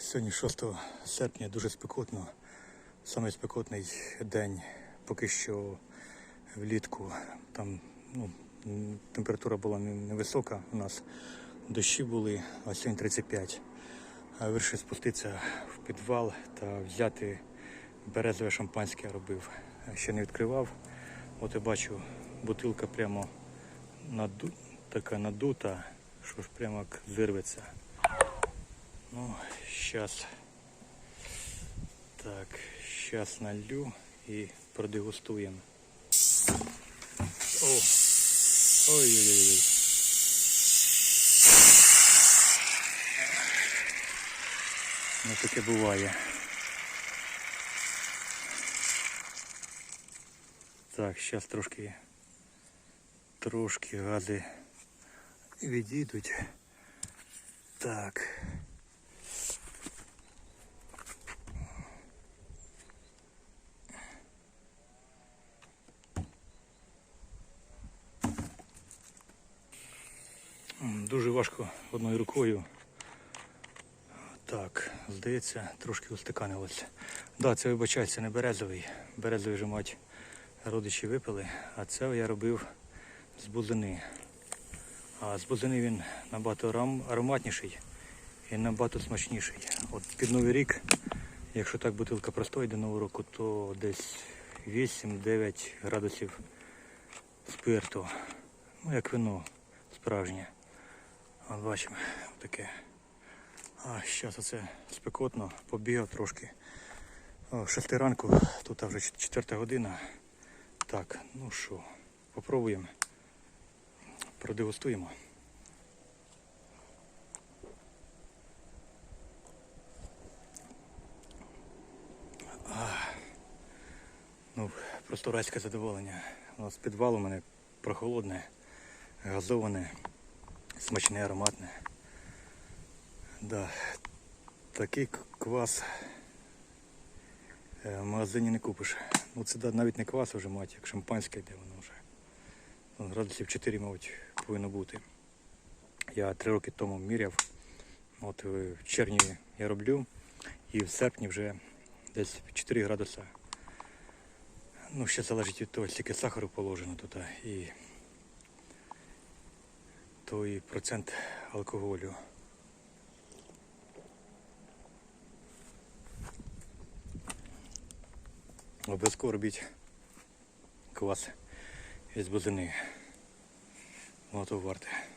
Сьогодні 6 серпня дуже спекотно. Самий спекотний день поки що влітку. Там ну, температура була невисока у нас. Дощі були, а сьогодні 35. Вирішив спуститися в підвал та взяти березове шампанське робив. Ще не відкривав. От я бачу, бутилка прямо наду... така надута, що ж прямо зирветься. Ну, сейчас. Так, сейчас налью и продегустуем. О, ой-ой-ой. Ну таке буває. Так, зараз трошки трошки гази відійдуть. Так. Дуже важко одною рукою. Так, здається, трошки устаканилося. Да, це вибачається не березовий. Березовий вже мать родичі випили, а це я робив з бузини. А з бузини він набагато ароматніший і набагато смачніший. От під Новий рік, якщо так бутилка простоїть до Нового року, то десь 8-9 градусів спирту. Ну, як вино справжнє. От бачимо таке. А зараз оце спекотно, побігав трошки. О, 6 ранку, тут вже 4 година. Так, ну що, попробуємо. Продегустуємо. Ну, просто райське задоволення. У нас підвал у мене прохолодне, газоване, смачне, ароматне. Да. Такий квас е, в магазині не купиш. Ну це навіть не квас вже мать, як шампанське йде воно вже. Ну, Градусів 4, мабуть, повинно бути. Я три роки тому міряв. От е, в червні я роблю і в серпні вже десь 4 градуса. Ну, ще залежить від того, скільки сахару положено тут а, і процент алкоголю. Обов'язково робіть квас із бузини. Воно того варте.